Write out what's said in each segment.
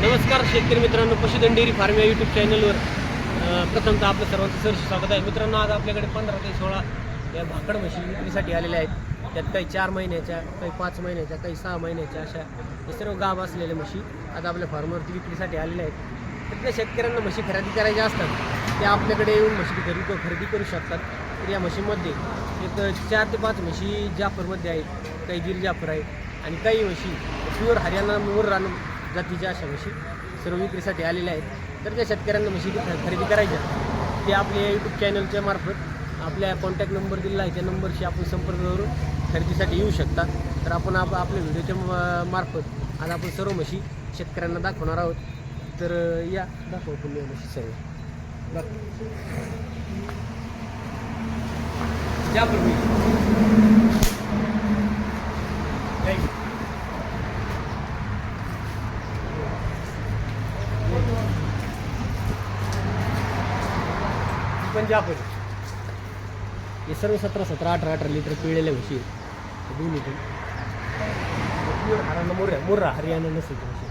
नमस्कार शेतकरी मित्रांनो पशुधन डेअरी फार्म या यूट्यूब चॅनलवर प्रथमतः आपलं सर्वांचं सहर्ष स्वागत आहे. मित्रांनो आज आपल्याकडे पंधरा ते सोळा या भाकड म्हशी विक्रीसाठी आलेल्या आहेत. त्यात काही चार महिन्याच्या काही पाच महिन्याच्या काही सहा महिन्याच्या अशा हे सर्व गाभ असलेल्या म्हशी आज आपल्या फार्मवरती विक्रीसाठी आलेल्या आहेत. तर त्या शेतकऱ्यांना म्हशी खरेदी करायच्या असतात. ते आपल्याकडे येऊन म्हशी खरेदी खरेदी करू शकतात. तर या म्हशीमध्ये एक चार ते पाच म्हशी जाफरमध्ये आहेत. काही गिर जाफर आहेत. आणि काही म्हशी प्युअर हरियाणा मुर्रान जातीच्या अशा म्हशी सर्व विक्रीसाठी आलेल्या आहेत. तर ज्या शेतकऱ्यांना म्हशी खरेदी करायच्या ते आपल्या यूट्यूब चॅनलच्या मार्फत आपल्या कॉन्टॅक्ट नंबर दिलेला आहे. त्या नंबरशी आपण संपर्क करून खरेदीसाठी येऊ शकता. तर आपण आप आपल्या व्हिडिओच्या म- मार्फत आज आपण सर्व म्हशी शेतकऱ्यांना दाखवणार आहोत. तर या. दाखव तुम्ही म्हशी सर्व. दाखव. ज्या पण पंजाब हे सर्व सतरा सतरा अठरा अठरा लिटर पिळलेल्या म्हशी आहेत. दोन लिटर. प्युअर हरियाणा मुर्रा मुर्रा हरियाणा नसेल त्या म्हशी.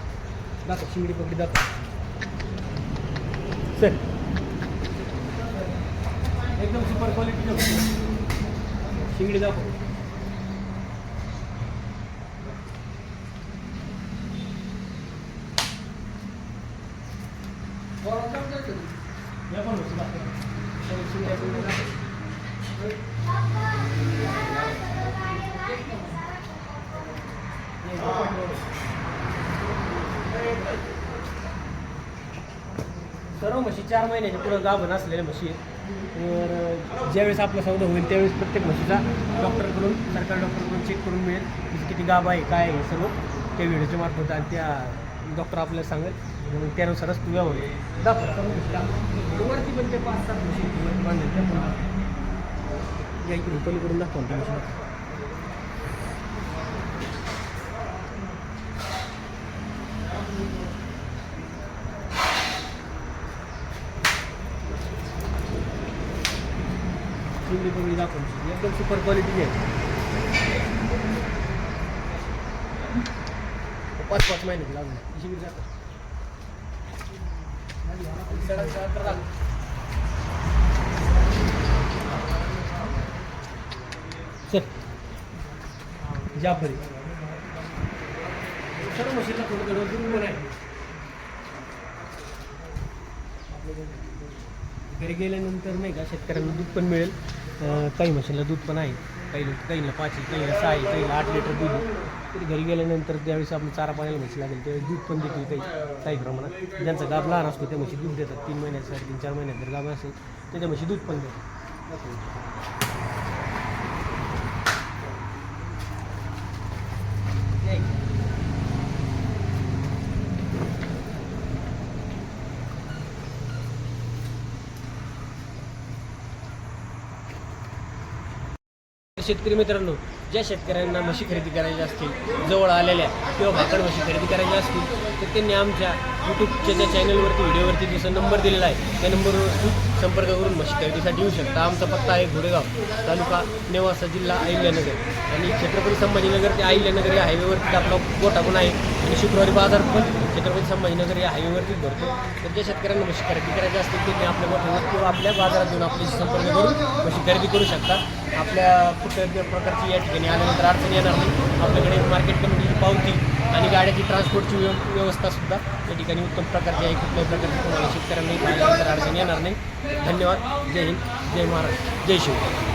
दाखव शिंगडी पकडी दाखव सर एकदम सुपर क्वालिटी शिंगडी दाखव या पण म्हशी दाखव. सर्व म्हशी चार महिन्याच्या पुढं गाभण असलेल्या म्हशी तर ज्यावेळेस आपला सौदा होईल त्यावेळेस प्रत्येक म्हशीचा डॉक्टरकडून सरकारी डॉक्टरकडून चेक करून मिळेल. तिची किती गाभ आहे काय आहे सर्व त्या व्हिडिओच्या मार्फत आणि त्या डॉक्टर आपल्याला सांगेल. मग त्यानुसारच तू यावं दाखव करून दाखव. वरती पण ते पाच सात म्हशी आहेत, त्या पण या पलीकडून पगडी दाखवून एकदम सुपर क्वालिटीची आहे पाच पाच महिन्यात लागून शिंगडी जातात सडक सडक तर चल जाफरी सर्व मशीनला थोडं थोडं दूर पण आहे घरी गेल्यानंतर नाही का शेतकऱ्यांना दूध पण मिळेल. काही म्हशीला दूध पण आहे. काही काहीला पाच आहे काहीला सहा आहे काहीला आठ लिटर दूध तरी घरी गेल्यानंतर त्यावेळेस आपण चारा पाण्याला म्हशी लागेल त्यावेळेस दूध पण देतील काही काही प्रमाणात. ज्यांचा गाभ लहान असतो त्या म्हशी दूध देतात. तीन महिन्यात साडेतीन चार महिन्यात जर गाभ असेल तर त्या म्हशी दूध पण देतात. शेतकरी मित्रांनो ज्या शेतकऱ्यांना म्हशी खरेदी करायच्या असतील जवळ आलेल्या किंवा भाकड म्हशी खरेदी करायच्या असतील तर त्यांनी आमच्या यूट्यूबच्या ज्या चॅनलवरती व्हिडिओवरती जसं नंबर दिलेला आहे त्या नंबरवर संपर्क करून म्हशी खरेदीसाठी येऊ शकता. आमचा पत्ता आहे घोडेगाव तालुका नेवासा जिल्हा अहिल्यानगर. आणि छत्रपती संभाजीनगर ते अहिल्यानगर या हायवेवरती आपला गोठा पण आहे. आणि शुक्रवारी बाजार पण छत्रपती संभाजीनगर या हायवेवरतीच भरतो. तर ज्या शेतकऱ्यांना म्हशी खरेदी करायच्या असतील त्यांनी आपल्या गोठ्यावर किंवा आपल्या बाजारात येऊन आपल्याशी संपर्क करून म्हशी खरेदी करू शकतात आपल्या कुठल्या प्रकारची या ठिकाणी आल्यानंतर अडचण येणार नाही. आपल्याकडे मार्केट कमिटीची पावती आणि गाड्याची ट्रान्सपोर्टची व्यव व्यवस्था सुद्धा या ठिकाणी उत्तम प्रकारची आहे. कुठल्याही प्रकारची तुम्हाला शेतकऱ्यांना आल्यानंतर अडचण येणार नाही. धन्यवाद. जय हिंद. जय महाराष्ट्र. जय शिव.